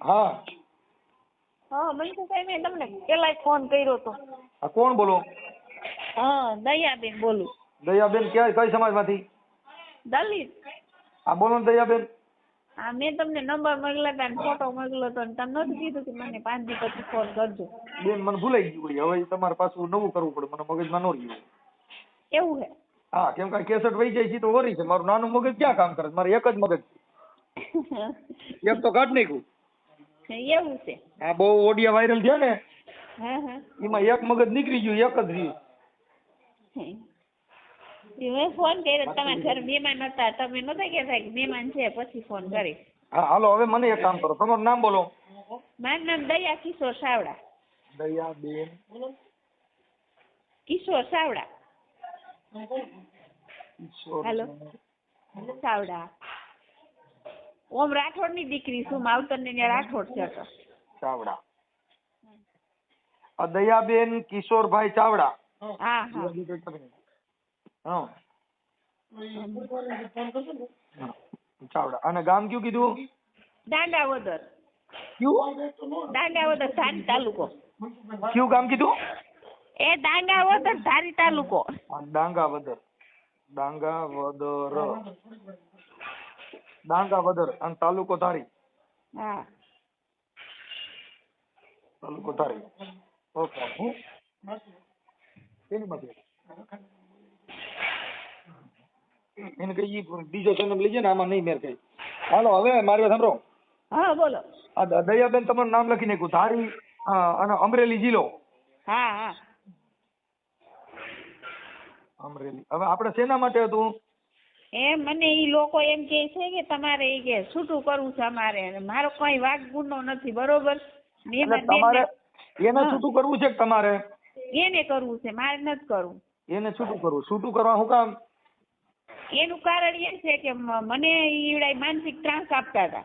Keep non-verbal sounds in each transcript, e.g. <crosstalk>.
હા. હા મનસુખભાઈ મેં તમને પેલા ફોન કર્યો તો. કોણ બોલો? હા દયાબેન બોલું. દયાબેન ક્યાં કઈ સમાજમાંથી? દલિત. હા બોલો ને દયાબેન. હા મેં તમને નંબર મોકલ્યો હતા ને ફોટો મોકલ્યો હતો ને તમે નહોતું કીધું કે મને પાંચ દી પછી ફોન કરજો. બેન મને ભૂલાઈ ગયું વળી. હવે તમારે પાછું નવું કરવું પડે. મને મગજમાં ન રહ્યું. એવું છે હા કેમ કે કેસેટ વહી જાય છે તો વરી છે. મારું નાનું મગજ ક્યાં કામ કરે મારે એક જ મગજ છે. <laughs> એક તો કાઢ નાખ્યું. એવું છે. આ બહુ ઓડિયા વાયરલ થયા ને હા હા. એમાં એક મગજ નીકળી ગયું એક જ રહ્યું. મેં ફોન કર્યો તમારા ઘરે મહેમાન હતા તમે નહોતા કહેતા કે મહેમાન છે પછી ફોન કરી. હા હાલો હવે મને એક કામ કરો તમારું નામ બોલો. મારું નામ દયા કિશોર સાવડા. દયાબેન કિશોર સાવડા. કિશોર હાલો. સાવડા. ઓમ રાઠોડની દીકરી છું માવતર ને રાઠોડ છે તો. ચાવડા. આ દયાબેન કિશોરભાઈ ચાવડા. હા હા. ચાવડા. અને ગામ કયું કીધું? દાંડાવદર. કયું? દાંડાવદર ધારી તાલુકો. કયું ગામ કીધું? એ દાંડાવદર ધારી તાલુકો. દાંગાવદર. ડાંગાવદર ડાંગાવદર ડાંગાવદર અને તાલુકો ધારી. હા. તાલુકો ધારી. ઓકે હું એની કઈ બીજો જન્મ લઈ જાય ને આમાં નહીં મેર કઈ હાલો હવે મારી વાત સાંભળો. હા બોલો. આ દયાબેન તમારું નામ લખી નાખ્યું. ધારી અને અમરેલી જિલ્લો. હા હા. અમરેલી. હવે આપણે શેના માટે હતું? એ મને એ લોકો એમ કે છે કે તમારે એ કે છૂટું કરવું છે અમારે મારો કોઈ વાગ ગુનો નથી બરોબર? તમારે એને છૂટું કરવું છે તમારે? એને કરવું છે મારે નથી કરવું. એને છૂટું કરવું. છૂટું કરવા હું કામ? એનું કારણ એ છે કે મને ઈવડાય માનસિક ત્રાસ આપતા હતા.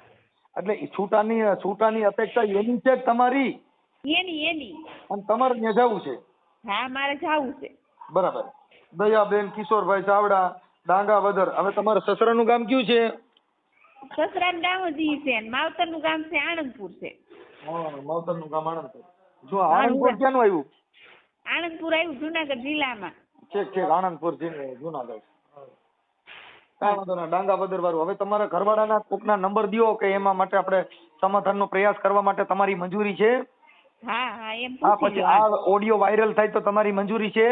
એટલે છૂટાની છૂટાની અપેક્ષા એની છે તમારી? એની એની. અને તમારે ત્યાં જવું છે? હા મારે જાવું છે. બરાબર. દયાબેન કિશોરભાઈ ચાવડા ડાંગાવદર હવે તમારા સસરાનું ગામ કયું છે? સસરાનું ગામ જ ઈ છે માવતરનું ગામ છે આણંદપુર છે. માવતરનું ગામ આણંદપુર. જો આણંદપુર ક્યાંનું આવ્યું? આણંદપુર આવ્યું જુનાગઢ જિલ્લામાં. ઠીક ઠીક. આણંદપુર જુનાગઢ. કાંઈ વાંધો ના ડાંગાવદર વાળું. હવે તમારા ઘરવાળાના કોકના નંબર દો કે એમાં માટે આપણે સમાધાનનો પ્રયાસ કરવા માટે તમારી મંજૂરી છે? હા હા એમ આ પછી આ ઓડિયો વાયરલ થાય તો તમારી મંજૂરી છે?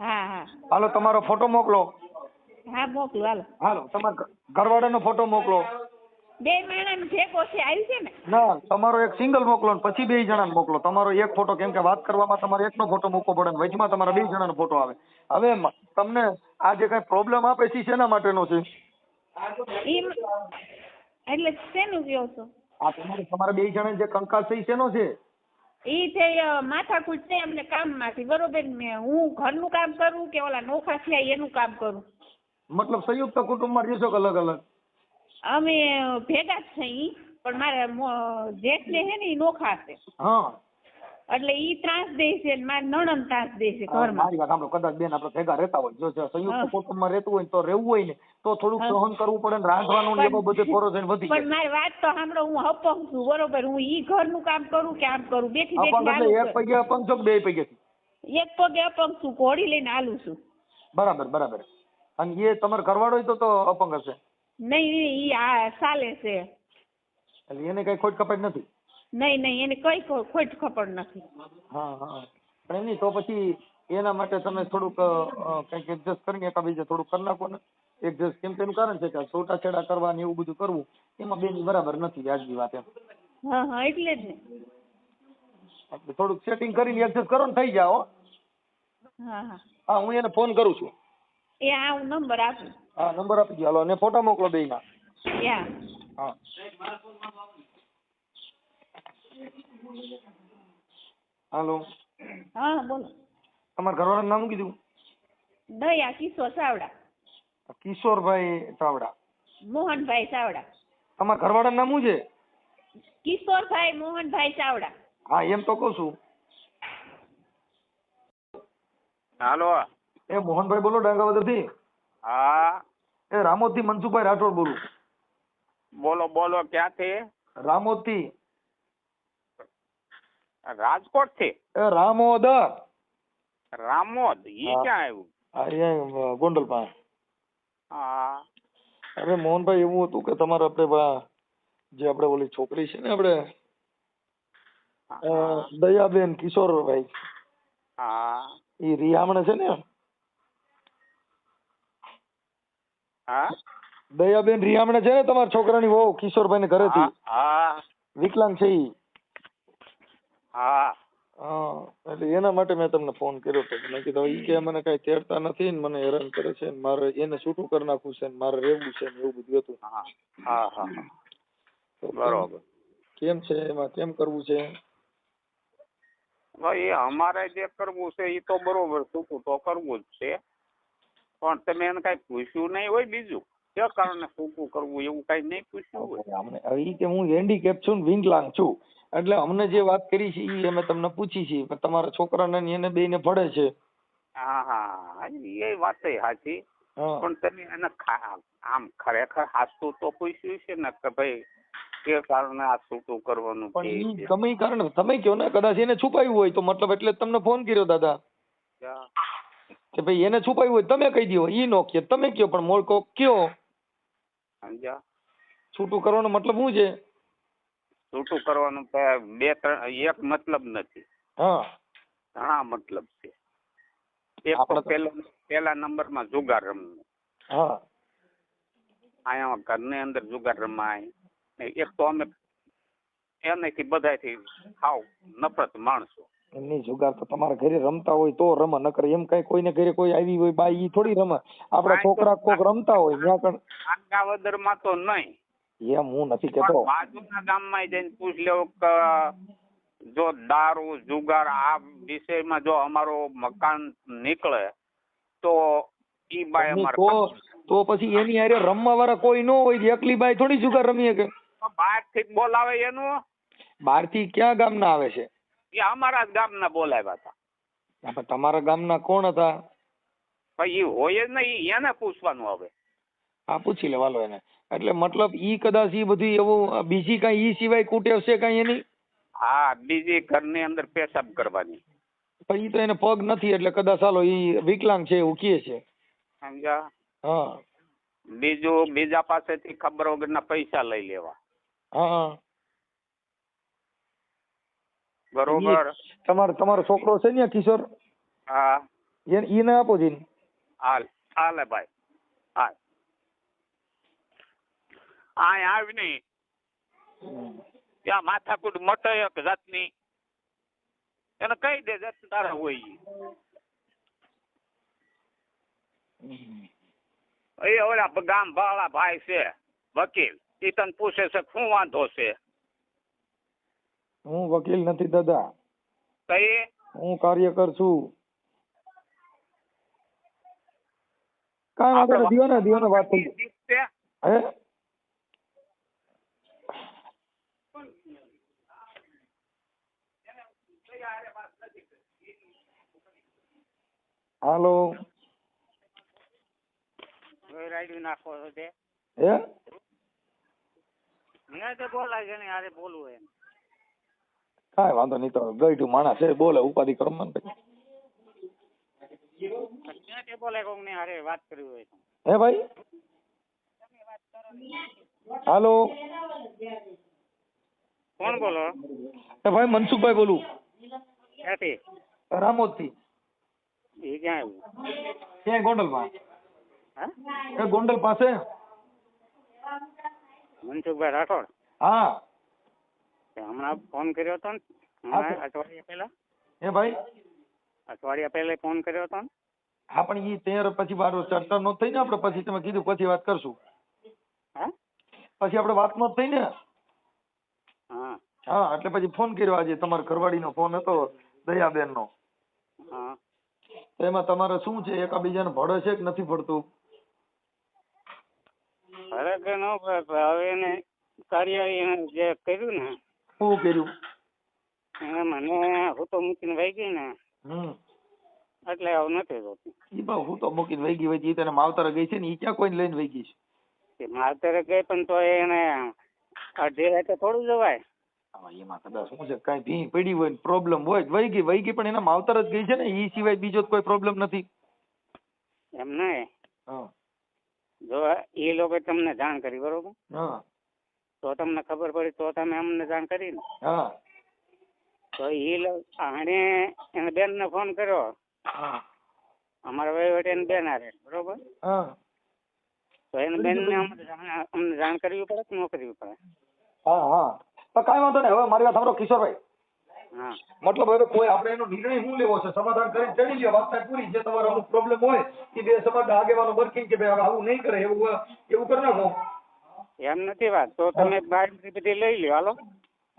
હા હા. હાલો તમારો ફોટો મોકલો. હા મોકલું હાલો. હાલો તમારા ઘરવાળાનો ફોટો મોકલો. બે માણાનું ભેગો છે આવી છે ને. ના તમારો એક સિંગલ મોકલો ને પછી બે જણાને મોકલો. તમારો એક ફોટો કેમ કે વાત કરવામાં તમારે એકનો ફોટો મૂકવો પડે ને વચમાં તમારા બે જણાનો ફોટો આવે. હવે તમને આ જે કઈ પ્રોબ્લેમ આપે છે શેના માટેનો છે? એટલે શેનું કહો છો આ તમારે તમારા બે જણા જે કંકાસ છે શેનો છે? ઈ છે માથાકૂટ છે અમને કામમાંથી. બરોબર ને? હું ઘરનું કામ કરું કે ઓલા નોખા થયા એનું કામ કરું? મતલબ સંયુક્ત કુટુંબમાં રહેશો કે અલગ અલગ? અમે ભેગા જ છે ઈ પણ મારા જેઠ ને હે ને ઈ નોખા છે હા. એટલે ઈ ત્રાસ દે છે ને મારી નણંદ ત્રાસ દે છે ઘરમાં. મારી વાત સાંભળો કદાચ બેન આપણે ભેગા રહેતા હોય. જો સંયુક્ત કુટુંબમાં રહેતું હોય તો રહેવું હોય ને તો થોડુંક. સહન કરવું પડે ને રાંધવાનું ને એમાં બધે ફોરો થઈને વધી પણ મારી વાત તો સાંભળો હું અપંગ છું બરોબર? હું ઈ ઘરનું કામ કરું કે આમ કરું? બેઠી બેઠી એટલે એક પગે અપંગ છો કે બે પગે એક પગે અપંગ છું ઘોડી લઈને હાલું છું. બરાબર બરાબર. અને એ તમારો ઘરવાળો હોય તો તો અપંગ હશે. નહીં ઈ આ ચાલે છે. એટલે એને કઈ ખોટ કપાટ નથી? નહીં નહીં એને કઈ ખોટ ખબર નથી. હા હા. પણ તો પછી એના માટે તમે થોડુંક કંઈક એડજસ્ટ કરીને એકાબીજે થોડુંક કરી નાખો ને. એડજસ્ટ કેમ તેનું કારણ છે કે છૂટાછેડા કરવા ને એવું બધું કરવું એમાં બેની બરાબર નથી વ્યાજબી વાત એમ. હા હા એટલે જ ને. થોડુંક સેટિંગ કરીને એડજસ્ટ કરો ને થઈ જાઓ હા. હા હું. એને ફોન કરું છું. એ આ હું નંબર આપું. હા નંબર આપી દો હાલો અને ફોટા મોકલો બેયના. ના હા. હાલો. હા બોલો. તમારા ઘરવાળાનું નામ કીધું? દયા કિશોર ચાવડા. કિશોરભાઈ ચાવડા. મોહનભાઈ ચાવડા. તમારા ઘરવાળાનું નામ શું છે? કિશોરભાઈ મોહનભાઈ ચાવડા. હા એમ તો કહું છું. હાલો. એ મોહનભાઈ બોલો ડાંગાવદરથી હા. એ રામોતી મનસુખભાઈ રાઠોડ બોલું. બોલો બોલો ક્યાંથી? રામોતી રાજકોટથી એ રામોદ રામોદ? ઈ. ક્યાં આવ્યું? અહીંયા ગોંડલ પાસે. હા. અરે મોહનભાઈ એવું હતું કે તમારે આપણે જે આપણે ઓલી છોકરી છે ને આપણે દયાબેન કિશોરભાઈ. હા. એ રિયામણે છે ને? હા? દયાબેન રિયામણે છે ને તમારા છોકરાની વહુ કિશોરભાઈ ને ઘરેથી. હા વિકલાંગ છે ઈ. હા. એટલે એના માટે મેં તમને ફોન કર્યો હતો મેં કીધું ઈ કે મને કઈ તેડતા નથી ને મને હેરાન કરે છે ને મારે એને છૂટું કરી નાખવું છે ને મારે રહેવું છે ને એવું બધું હતું. હા હા હા બરોબર. કેમ છે એમાં? કેમ કરવું છે? ભાઈ અમારે જે કરવું છે એ તો બરોબર છૂટું તો કરવું જ છે. પણ તમે એને કઈ પૂછ્યું નહીં હોય બીજું. કયા કારણે ટૂંકું કરવું એવું કઈ નહીં પૂછ્યું હોય. અમને હવે કે હું હેન્ડીકેપ છું વિંગલાંગ છું. એટલે અમને જે વાત કરી છે એ અમે તમને પૂછી છે પણ તમારા છોકરાને એને બેને ભળે છે. હા હા એ વાત સાચી. પણ તમે એને આમ ખરેખર હાસતું તો પૂછ્યું છે ને કે ભાઈ કે કારણે આ છૂટું કરવાનું પણ તમે કારણે તમે કયો ને કદાચ એને છુપાયું હોય તો મતલબ એટલે તમને ફોન કર્યો દાદા. કે ભાઈ એને છુપાવ્યું હોય તમે કહી દો ઈ નો કે તમે કયો પણ મોળ કોક કયો. સમજ્યા? છૂટું કરવાનો મતલબ શું છે? છૂટું કરવાનું બે ત્રણ એક મતલબ નથી. હા. ઘણા મતલબ છે. એક તો પેલો પેલા નંબરમાં જુગાર રમવું. હા. અહીંયા ઘરની અંદર જુગાર રમાય. એક તો અમે એનાથી બધાથી હાવ નફરત માણસો. એમની જુગાર તો તમારા ઘરે રમતા હોય તો રમે નકર એમ કઈ કોઈને ઘરે કોઈ આવી હોય બાઈ ઈ થોડી રમે. આપડા છોકરા કોક રમતા હોય ત્યાં કણ આંગાવદરમાં તો નહીં. એમ હું નથી કેતો. બાજુના ગામમાં જઈને પૂછ લેવો કે જો દારૂ જુગાર આ વિષયમાં જો અમારો મકાન નીકળે તો ઈ બાય એમની અમારે તો પછી એની હારે રમવા વાળા કોઈ ન હોય એકલી બાઈ થોડી જુગાર રમી શકે બહારથી બોલાવે એનું? બહારથી ક્યાં ગામના આવે છે? એ અમારા જ ગામના બોલાવ્યા હતા. તમારા ગામના કોણ હતા? ભાઈ હોય જ નહીં એને પૂછવાનું હવે. હા પૂછી લેવાલો એને. એટલે મતલબ ઈ કદાચ ઈ બધું એવું બીજી કઈ ઈ સિવાય કુટેવ છે કઈ એની? હા બીજી ઘરની અંદર પેશાબ કરવાની. પણ ઈ તો એને પગ નથી એટલે કદાચ હાલો ઈ વિકલાંગ છે એવું કહે છે. સમજ્યા? હા. બીજું બીજા પાસેથી ખબર વગરના પૈસા લઈ લેવા. હા. બરોબર. તમારો તમારો છોકરો છે ને કિશોર? હા. એને આપો જઈને. હાલ હાલે ભાઈ હાલ. આય આવ નહીં ત્યાં માથાકૂટ મટે એક જાતની. એને કહી દે જાત તારા હોય. એ ઓલા ગામ ભાળા ભાઈ છે વકીલ. એ તને પૂછે છે શું વાંધો છે? હું વકીલ નથી દાદા. કઈ? હું કાર્યકર છું. કાંઈ વાંધો નહીં દિવાને દિવાને વાત થઈ. હે? હાલો. નાખો છો તે. હે? મને તો બોલાય છે ને યારે બોલવું એમ. કાંઈ વાંધો નહીં તો ગઈઢું માણસ છે બોલે ઉપાધિ કરો મને ભાઈ. હે ભાઈ? હાલો? કોણ બોલો? એ ભાઈ મનસુખભાઈ બોલું. ક્યાંથી? રામોદથી એ ક્યાં આવ્યું? ક્યાં ગોંડલમાં હા ગોંડલ પાસે. મનસુખભાઈ રાઠોડ? હા. હમણાં ફોન કર્યો હતો ને? હા, હમણાં અઠવાડિયા પહેલા? એ ભાઈ? અઠવાડિયા પહેલા ફોન કર્યો હતો ને? હા પણ ઈ તેર પછી બાર ચર્ચા નો થઈ ને આપણે પછી તમે કીધું પછી વાત કરશું. હા? પછી આપણે વાત નો થઈ ને? હા. હા એટલે પછી ફોન કર્યો આજે તમારા ઘરવાળીનો ફોન હતો દયાબેન નો હા એમાં તમારે શું છે એકાબીજાને ભળે છે કે નથી ભળતું ખરેખર ન પણ હવે એને કાર્ય એને જે કર્યું ને શું કર્યું? મને હું તો મૂકીને વહી ગઈ ને. હમ. એટલે આવું નથી જોતી ઈ બા હું તો મૂકીને વહી ગઈ હોય તને માવતર ગઈ છે ને ઈ ક્યાં કોઈને લઈને વહી ગઈ છે? તે માવતરે ગઈ પણ તો એને અડધી રાતે થોડું જવાય. એમાં કદાચ શું છે કઈ ભી પડી હોય પ્રોબ્લેમ હોય વહી ગઈ વહી ગઈ પણ એના માવતર જ ગઈ છે ને ઈ સિવાય બીજો કોઈ પ્રોબ્લેમ નથી. એમ નહીં? હા. જો એ લોકો તમને જાણ કરી બરોબર? હા. તો તમને ખબર પડી તો તમે અમને જાણ કરી ને હા. તો એ આણે એને બેનને ફોન કર્યો. હા. અમારા વહીવટ એને બેન હારે બરોબર? હા. તો એને બેનને અમને જાણ અમને જાણ કરવી પડે કે ન કરવી પડે? હા હા. કાંઈ વાંધો નહીં. હવે મારી વાત સાંભળો કિશોરભાઈ. હા. મતલબ હવે કોઈ આપણે એનો નિર્ણય શું લેવો છે? સમાધાન કરીને ચડી લ્યો વાત થાય પૂરી. જે તમારો અમુક પ્રોબ્લેમ હોય એ બે સમાજના આગેવાનો બરકીને કે ભાઈ આવું નહીં કરે એવું એવું કરી નાખો. એમ નથી વાત. તો તમે બારી બધી લઈ લ્યો. હાલો.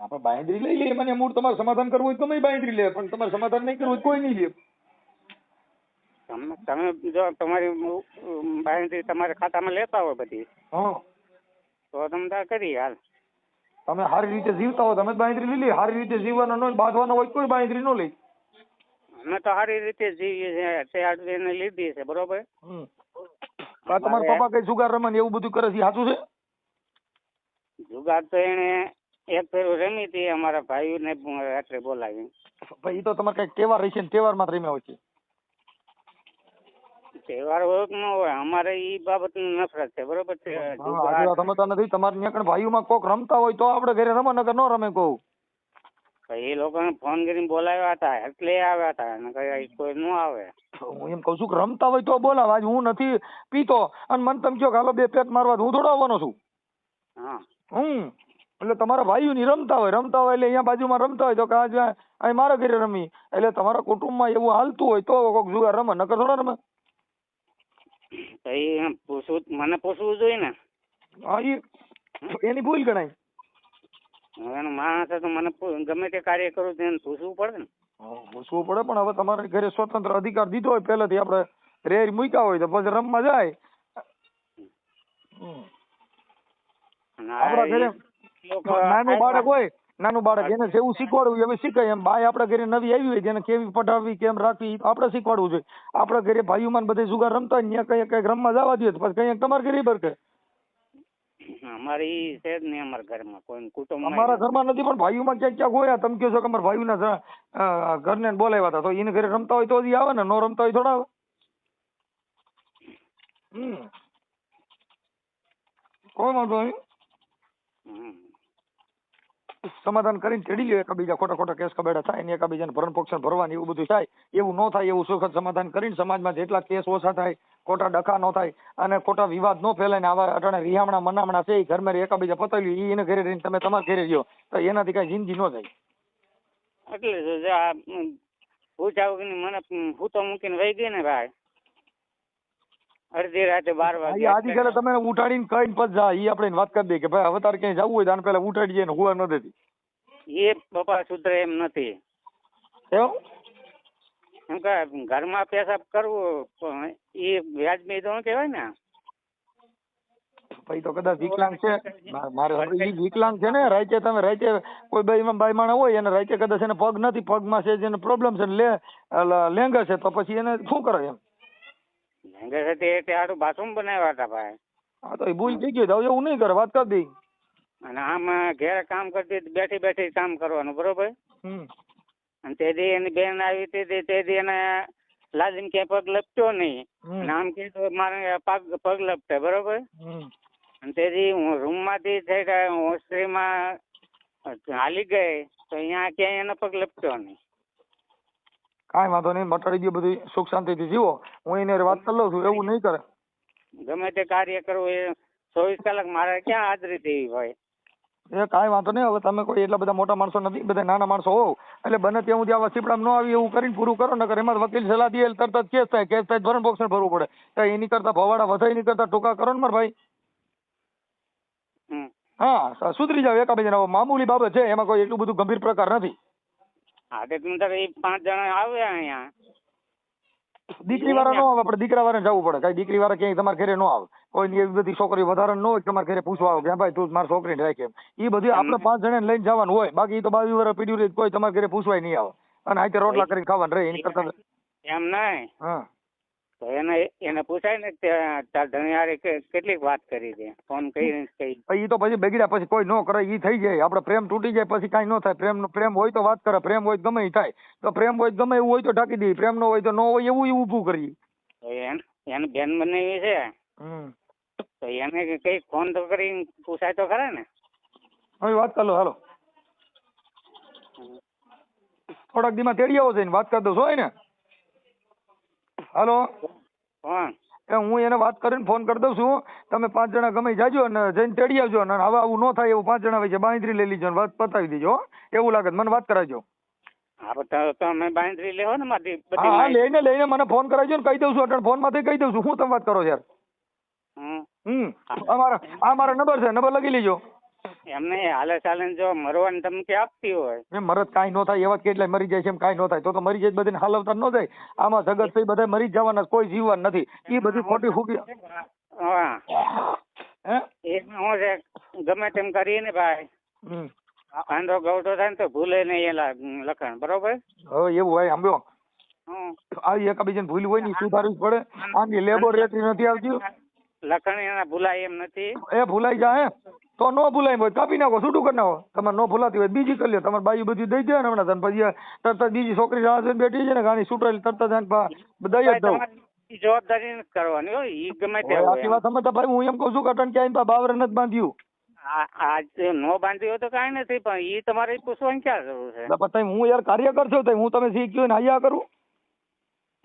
આપણે બાંયધરી લઈ લઈએ મને મૂળ તમારે સમાધાન કરવું હોય તો તમે બાંયધરી લે પણ તમારે સમાધાન નહીં કરવું હોય કોઈ નહીં લે. તમે તમે જો તમારી બારી તમારા ખાતામાં લેતા હોય બધી. હા. તો તમે તાર કરી હાલ. તમે સારી રીતે જીવતા હોય તમે જ લઈ લે સારી રીતે જીવવાનો ન બાંધવાનો હોય કોઈ બાંયધરી ન લે. અમે તો સારી રીતે જીવીએ છીએ તે લીધી છે બરોબર? તમારા પપ્પા કઈ જુગાર રમે એવું બધું કરે છે સાચું છે? જુગાર તો એને એક ફેરું રમી હતી અમારા ભાઈઓને રાત્રે બોલાવી ભાઈ તો તમારે કઈ તહેવાર રહેશે ને તહેવારમાં રમ્યા હોય છે. તહેવાર હોય કે ન હોય અમારે ઈ બાબતની નફરત છે બરોબર છે? સમજતા નથી. તમારે ત્યાં કણ ભાઈઓમાં કોક રમતા હોય તો આપણે ઘરે રમે નકર ન રમે કહું એ લોકોને ફોન કરીને બોલાવ્યા હતા એટલે આવ્યા હતા અને કઈ કોઈ ન આવે. હું એમ કઉ છું કે રમતા હોય તો બોલાવા. હું નથી પીતો અને મને તમે કહો કે હાલો બે પેક મારવા હું થોડો આવવાનો છું. હા. હમ એટલે તમારા ભાઈઓ ની રમતા હોય રમતા હોય એટલે અહીંયા બાજુમાં રમતા હોય તો કે આજે અહીં મારા ઘરે રમી. એટલે તમારા કુટુંબમાં એવું હાલતું હોય તો કોક જુગાર રમે નકર થોડા રમે. એ પૂછવું મને પૂછવું જોઈએ ને? હા એ એની ભૂલ ગણાય. હવે માણસ તો મને ગમે તે કાર્ય કરું તેને એને પૂછવું પડે ને? પૂછવું પડે પણ હવે તમારા ઘરે સ્વતંત્ર અધિકાર દીધો હોય પહેલેથી આપણે રેર મૂક્યા હોય તો પછી રમવા જાય. આપણા ઘરે નાનું બાળક હોય નાનું બાળક એને જેવું શીખવાડવું એવું શીખાય. એમ બાય આપણા ઘરે નવી આવી હોય જેને કેવી પઢાવવી કેમ રાખવી આપણે શીખવાડવું જોઈએ. આપણા ઘરે ભાઈઓમાં બધે જુગાર રમતા હોય ત્યાં કઈ કંઈક રમવા જવા દઈએ પછી કંઈક તમારા ઘરે બરકે. અમારી છે જ નહીં અમારા ઘરમાં કોઈ કુટુંબ અમારા ઘરમાં નથી પણ ભાઈઓમાં ક્યાંક ક્યાંક હોય તમે કહો છો કે અમારા ભાઈઓના ઘ- અ, ઘરને બોલાવ્યા હતા તો એને ઘરે રમતા હોય તો જ આવે ને નો રમતા હોય થોડા આવે. કોઈ વાંધો નહીં. સમાધાન કરીને તેડી લ્યો એકાબીજા ખોટા ખોટા કેસ કબેડા થાય ને એકાબીજાને ભરણ પોક્ષણ ભરવાની એવું બધું થાય એવું ન થાય એવું સુખદ સમાધાન કરીને સમાજમાં જેટલા કેસ ઓછા થાય ખોટા ડખા ન થાય અને ખોટા વિવાદ ન ફેલાય આવા અટાણે રિહામણા મનામણા છે એ ઘરમાં એકાબીજા પતાવી લ્યો એને ઘરે રહીને તમે તમારા ઘરે રહ્યો તો એનાથી કઈ જિંદગી ન જાય. એટલે હું જો આ ઉમ, પૂછા વગરની મને હું તો મૂકીને વહી ગઈ ને ભાઈ. અડધી રાતે બાર વાગે આજી ઘરે તમે ઉઠાડીને કઈ પછી જા ઈ આપણે વાત કરી દઈએ કે ભાઈ હવે તારે ક્યાંય જવું હોય તો આને પેલા ઉઠાડી ને હોવા ન દેતી. એ પપ્પા સુધરે એમ નથી. એવું? એમ કે ઘરમાં પેશાબ કરવું એ વ્યાજબી તો કહેવાય ને. ભાઈ તો કદાચ વિકલાંગ છે. મારે હવે વિકલાંગ છે ને રાઈતે તમે રાઈતે કોઈ બાઈમાં બાઈ માણા હોય અને રાઈતે કદાચ એને પગ નથી પગમાં છે જેને પ્રોબ્લેમ છે લે લેંગા છે તો પછી એને શું કરે એમ? લહેંગા સાથે એટલે આટલું બાથરૂમ બનાવ્યા હતા ભાઈ. હા તો એ ભૂલ થઈ ગઈ તો હવે એવું નહીં કર વાત કરી દઈ. અને આમ ઘેરે કામ કરતી હતી, બેઠી બેઠી કામ કરવાનું બરોબર? અને તે દી એની બેન આવી હતી તે- દી એને લાદીને ક્યાંય પગ લપટ્યો નહીં. નામ કે આમ કીધું મારે પગ પગ લપટે બરોબર? અને તેથી હું રૂમમાંથી થઈ ગયા હોસ્ટેલમાં હાલી ગઈ તો અહીંયા ક્યાંય એનો પગ લપટ્યો નહીં. કાંઈ વાંધો નહીં મટાડી દો બધું સુખ શાંતિથી. જીવો હું એને વાત કરી લઉં છું એવું નહીં કરે. ગમે તે કાર્ય કરવું એ ચોવીસ કલાક મારે ક્યાં હાજરી થઈ હોય એ કાંઈ વાંધો નહીં હવે તમે કોઈ એટલા બધા મોટા માણસો નથી બધા નાના માણસો હોવ. એટલે બને ત્યાં સુધી આવા સીપડામાં ન આવી એવું કરીને પૂરું કરો નકર એમાં વકીલ સલાહ દે તરત જ કેસ થાય કેસ થાય ભરણ પોષણ ભરવું પડે. તો એની કરતા ભવાડા વધારે એની કરતા ટૂંકા કરો ને મારા ભાઈ. હા સુધરી જાવ એકાબીજાને. મામૂલી બાબત છે એમાં કોઈ એટલું બધું ગંભીર પ્રકાર નથી. હા તે એ પાંચ જણા આવ્યા અહીંયા. દીકરી વાળા નો આવે આપણે દીકરા વાળા જવું પડે. કઈ દીકરી વાળા ક્યાંય તમારા ઘરે નો આવે. કોઈ એવી બધી છોકરી વધારે ન હોય તમારે ઘરે પૂછવા આવે કે ભાઈ તું મારી છોકરી રાખે. એમ. એ બધી આપણે પાંચ જણાને લઈને જવાનું હોય. બાકી તો બાવી વર્ષ પીડ્યું કોઈ તમારા ઘરે પૂછવાય નહીં આવે. અને આજે રોટલા કરીને ખાવાનું રહે એની કરતા એમ નહીં. હા. તો એને એને પૂછાય ને કે તાર ધણિયારે કેટલીક વાત કરી છે? ફોન કરીને કઈ એ તો પછી બગડ્યા પછી કોઈ ન કરે ઈ થઈ જાય. આપણે પ્રેમ તૂટી જાય પછી કાંઈ ન થાય. પ્રેમ પ્રેમ હોય તો વાત કરે પ્રેમ હોય ગમે થાય. તો પ્રેમ હોય ગમે એવું હોય તો ઢાંકી દઈએ પ્રેમ ન હોય તો ન હોય એવું ઊભું કરીએ. એને એને બેન બનાવી છે? હમ. તો એને કઈ ફોન તો કરીને પૂછાય તો ખરા ને? હવે વાત કરો હાલો. થોડાક દીમાં તેડી આવો છે વાત કરી દઉં હોય ને? હાલો? હા. એ હું એને વાત કરીને ફોન કરી દઉં છું. તમે પાંચ જણા ગમે જાજો અને જઈને તેડી આવજો અને હવે આવું ન થાય એવું પાંચ જણા વચ્ચે બાંધરી લઈ લીજો અને વાત પતાવી દેજો એવું લાગે મને વાત કરાવજો. તમે બાંધરી લેવો ને મારી હા. લઈને લઈને મને ફોન કરાવજો ને કહી દઉં છું અટણ ફોનમાંથી કહી દઉં છું. હું તમે વાત કરો યાર? હમ. હમ. આ મારા આ મારા નંબર છે નંબર લખી લેજો. એમને હાલે ચાલે જો મરવાની ધમકી આપતી હોય. એમ મરત કાંઈ ન થાય એવા કેટલાય મરી જાય છે એમ કાંઈ ન થાય. તો તો મરી જાય બધાને હાલવતા ન જાય. આમાં જગત થઈ બધા મરી જવાના કોઈ જીવન નથી. એ બધી ખોટી ફૂકી હા. હે? એ શું છે ગમે તેમ કરીને ભાઈ. આંધો ગૌટો થાય ને તો ભૂલે નહીં એલા લખણ બરોબર? હવે એવું હોય સાંભળ્યો હમ. આવી એકાબીજાને ભૂલ હોય ને સુધારવી પડે. આની લેબોરેટરી નથી આવતી. લખણ ભૂલાય એમ નથી. એ ભૂલાઈ જાય તો ન ભૂલાય હોય કાપી નાખો છૂટું કરી નાખો. તમારે નો ભૂલાતી હોય બીજી કરી લો તમારે બાયું બધું દઈ દે ને હમણાં તને. પછી તરત બીજી છોકરી રાહ બેઠી છે ને ગાડી છૂટાયેલી તરત દઈ જ દઉં. જવાબદારી કરવાની હોય ઈ ગમે તે આખી વાત સમજતા ભાઈ હું એમ કહું છું કે અટણ ક્યાંય બાવરે નથી બાંધ્યું. આજે નો બાંધ્યું હોય તો કાંઈ નથી પણ ઈ તમારે પૂછવાની ક્યાં જરૂર છે? હું યાર કાર્યકર છું તો હું તમે શીખ્યું ને અહીંયા કરું.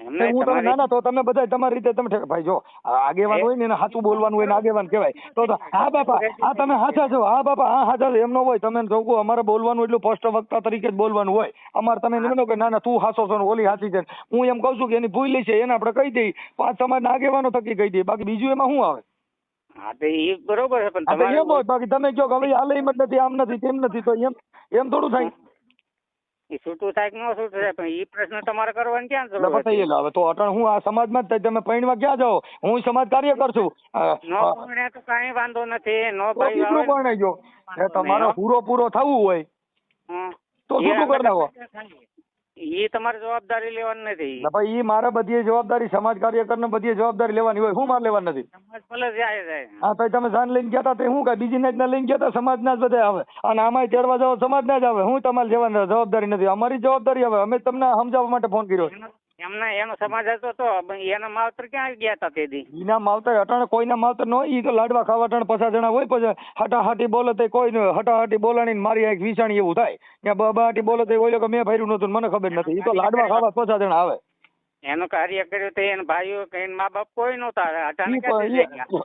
હું તમે ના ના તો તમે બધા તમારી રીતે તમે ભાઈ જો આગેવાન હોય ને એને સાચું બોલવાનું હોય ને આગેવાન કહેવાય. તો તો હા બાપા હા તમે હાચા છો હા બાપા હા હાચા એમ ન હોય તમે જોગું અમારે બોલવાનું એટલું સ્પષ્ટ વક્તા તરીકે જ બોલવાનું હોય. અમારે તમે એમ કે ના ના તું હાસો છો ને ઓલી હાચી છે હું એમ કહું છું કે એની ભૂલ છે એને આપણે કહી દઈએ. પાંચ તમારે આગેવાનો થકી કહી દઈએ. બાકી બીજું એમાં શું આવે? હા તો ઈ બરોબર છે પણ એમ હોય બાકી તમે કહો કે હવે હાલ એમ જ નથી આમ નથી તેમ નથી તો એમ એમ થોડું થાય. છૂટું થાય કે ન છૂટું થાય પણ એ પ્રશ્ન તમારે કરવાનો ક્યાં જરૂર હતી? હવે તો અટણ હું આ સમાજમાં જ થાય તમે પૈણવા ક્યાં જાઓ? હું સમાજ કાર્યકર છું. નો પરણે તો કાંઈ વાંધો નથી નો ભાઈ આવે. પરણાઈ ગયો. તમારો પૂરો પૂરો થવું હોય. તો છૂટું કરી નાખો. ઈ તમારે જવાબદારી લેવાની નથી. ભાઈ ઈ મારે બધી જવાબદારી સમાજ કાર્યકરને બધી જવાબદારી લેવાની હોય. હું મારે લેવાની નથી. સમાજ ભલે જાય જાય. હા તો તમે જાન લઈને ગયા હતા તે હું કઈ? બીજી ના લઈને ગયા હતા સમાજના જ બધા આવે. અને આમાંય તેડવા જાઓ સમાજના જ આવે. હું તમારે લેવાની જવાબદારી નથી. અમારી જવાબદારી આવે. અમે તમને સમજાવવા માટે ફોન કર્યો એમને એનો સમાજ હતો તો એના માવતર ક્યાં ગયા હતા તે દી? એના માવતર અટાણે કોઈના માવતર ન ઈ તો લાડવા ખાવા અટાણે પચાસ જણા હોય પછી હટાહાટી બોલે તો કોઈ હટાહટી બોલાણી મારી એક વિસાણી એવું થાય. ત્યાં બબાટી બોલે તો ઓલો કે મેં ભર્યું નતું મને ખબર નથી. ઈ તો લાડવા ખાવા પચાસ જણા આવે. એનું કાર્ય કર્યું તો એના ભાઈઓ કે એના મા બાપ કોઈ નહોતા?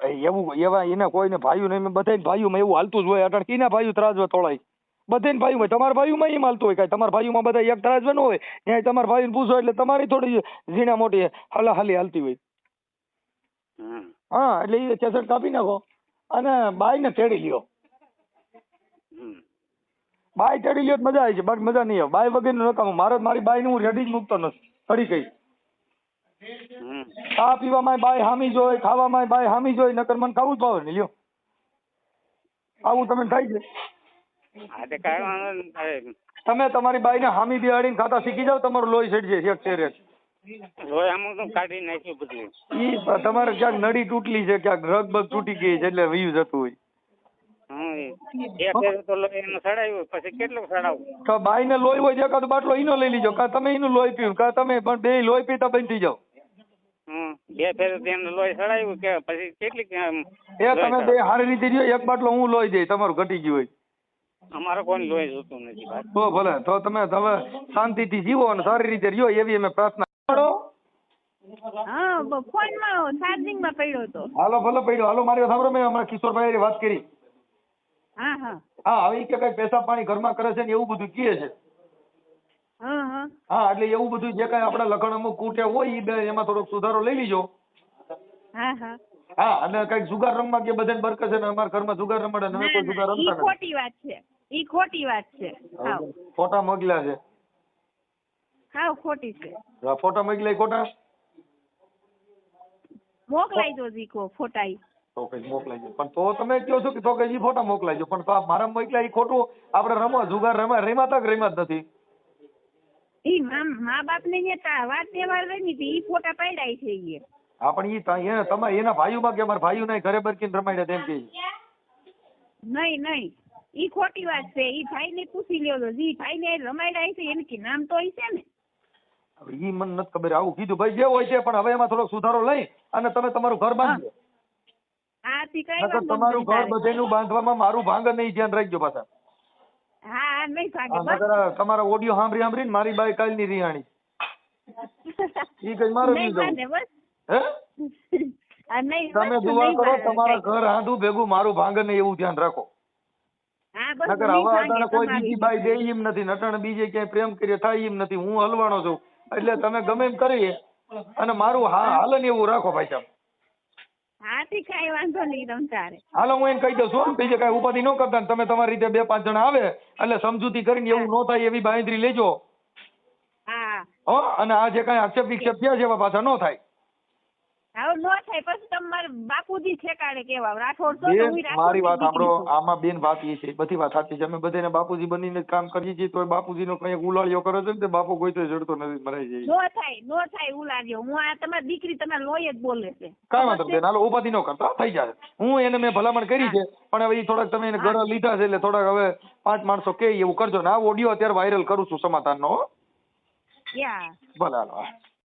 એ- એવું એવા એને કોઈને ભાઈઓ નહીં બધા ભાઈઓમાં એવું હાલતું જ હોય અટાણે કીના ભાઈઓ ત્રાજવા તોળાય. બધાને ભાઈઓમાં તમારા ભાઈઓમાં એમ માલતું હોય કાંઈ. તમારા ભાઈઓમાં બધા એક તરાજ બનવું હોય ત્યાં તમારા ભાઈને પૂછો એટલે તમારી થોડી ઝીણા મોટી હલાહલી હાલતી હોય. હા એટલે એ કેસેટ કાપી નાખો અને બાઈને તેડી લ્યો. બાય ચડી લ્યો મજા આવી છે બાકી મજા નહીં આવે. બાય વગર નકામું મારે મારી બાઈને હું રેડી જ મૂકતો નથી ખડી કઈ. ખા પીવામાં બાય હામી જોઈ ખાવામાં બાય હામી જોય નકર મને ખાવું જ ભાવે ને લ્યો. આવું તમે થાય છે હા તે કાંઈ વાંધો નહીં. હવે તમે તમારી બાઈને હામી બિહાડીને ખાતા શીખી જાવ તમારું લોહી સડી જાય એક શેરે લોહી અમુક તો કાઢી નાખ્યું બધું ઈ તમારે ક્યાંક નડી તૂટલી છે ક્યાંક રગ બગ તૂટી ગઈ છે એટલે વયું જતું હોય હમ. ને તો લોહી એનું કેટલું સડાવું તો બાઈને લોહી હોય તો બાટલો ઈનો લઈ લીજો કાં તમે એનું લોહી પીવું કાં તમે પણ બે લોહી પીતા બંધ થઈ હમ. બે ફેર લોહી સડાયું કે પછી કેટલી એ તમે બે હારી રીતે રહ્યો એક બાટલો હું લોહી દઈ તમારું ઘટી ગયું હોય અમારે કોઈ લોહી જોતું નથી ભાઈ. તો ભલે તો તમે હવે શાંતિથી જીવો અને સારી રીતે રહ્યો એવી અમે પ્રાર્થના કરો. હા પડ્યો હતો. હાલો ભલે પડ્યો. હાલો મારી સાંભળો મેં હમણાં કિશોરભાઈ વાત કરી. હા હા. હા હવે કે કઈ પૈસા પાણી ઘરમાં કરે છે ને એવું બધું કહે છે. હા હા. હા એટલે એવું બધું જે કાંઈ આપણા લખણ અમુક કૂટે હોય એ બે એમાં થોડોક સુધારો લઈ લીજો. હા હા. હા અને કંઈક જુગાર રમવા કે બધાને બરકત છે ને અમારા ઘરમાં જુગાર રમાડે ને અમે કોઈ જુગાર ઈ રમતા ખોટી વાત છે. ઈ ખોટી વાત છે. હાવ. ફોટા મોકલ્યા છે. હાવ ખોટી છે. ફોટા મોકલાય ખોટા? મોકલાઈ દો જીકો ફોટા ઈ. તો કઈ મોકલાઈ પણ તો તમે કહો છો કે તો કઈ ફોટા મોકલાઈ પણ તો મારા મોકલ્યા ઈ ખોટું આપણે રમવા જુગાર રમા રેમાતા તક રેમા જ નથી. ઈ મા મા બાપ ને વાત તહેવાર રમી હતી ઈ ફોટા પડ્યા છે ઈ હા પણ ઈ તા- એને એના ભાઈઓમાં કે અમારા ભાઈઓ નહીં ઘરે બરકીને રમાડ્યા તેમ કે નહીં નહીં. ઈ ખોટી વાત છે. ઈ ભાઈને પૂછી લ્યો તો જી ભાઈને રમાડ્યા છે એને કે નામ તો હશે ને. ઈ મને નથી ખબર. આવું કીધું ભાઈ જે હોય છે પણ હવે એમાં થોડોક સુધારો લઈ અને તમે તમારું ઘર બાંધો હા તી કઈ વાત તમારું ઘર તારે. બધાયનું બાંધવામાં મારું ભાંગ નહીં ધ્યાન રાખજો પાછા. હા નહીં ભાગે. તમારા ઓડિયો સાંભળી સાંભળીને મારી બાઈ કાલની રિહાણી. ઈ કઈ મારો નહીં હે? તમે દુઆ કરો તમારા ઘર હાંધું ભેગું મારું ભાંગ નહીં એવું ધ્યાન રાખો. નકર હવે અટાણે કોઈ બીજી બાઈ દે એમ નથી નટાણે બીજે ક્યાંય પ્રેમ કરીએ થાય એમ નથી હું હલવાનો છું. એટલે તમે ગમે એમ કરીએ. અને મારું હા હાલ ને એવું રાખો ભાઈ સાહેબ. હા કઈ વાંધો નહીં તમ તારે. હાલો હું એને કહી દઉં છું બીજે કઈ ઉપાધિ ન કરતા ને તમે તમારી રીતે બે પાંચ જણા આવે એટલે સમજૂતી કરીને એવું ન થાય એવી બાંયધરી લેજો. હા. હો અને આ જે કઈ આક્ષેપ વિક્ષેપ થયા છે એવા પાછા ન થાય. હવે નો થાય પછી તમારે બાપુજી ઠેકાણે કેવા રાઠોડ તો બેન મારી વાત સાંભળો. આમાં બેન વાત એ છે બધી વાત સાચી છે. અમે બધાને બાપુજી બનીને કામ કરીએ છીએ તો બાપુજી નો કઈ ઉલાળ્યો કરે છે ને બાપુ કોઈ તો જડતો નથી મરાઈ જાય. નો થાય નો થાય ઉલાડ્યો હું આ તમારી દીકરી તમે લોય જ બોલે છે. કાંઈ વાંધો બેન હાલો ઉપાધિ ન કરતા થઈ જાય. હું એને મેં ભલામણ કરી છે પણ હવે ઈ થોડાક તમે એને ઘરે લીધા છે એટલે થોડાક હવે પાંચ માણસો કે એવું કરજો. ને આ ઓડિયો અત્યારે વાયરલ કરું છું સમાધાનનો નો યા ભલે હાલો.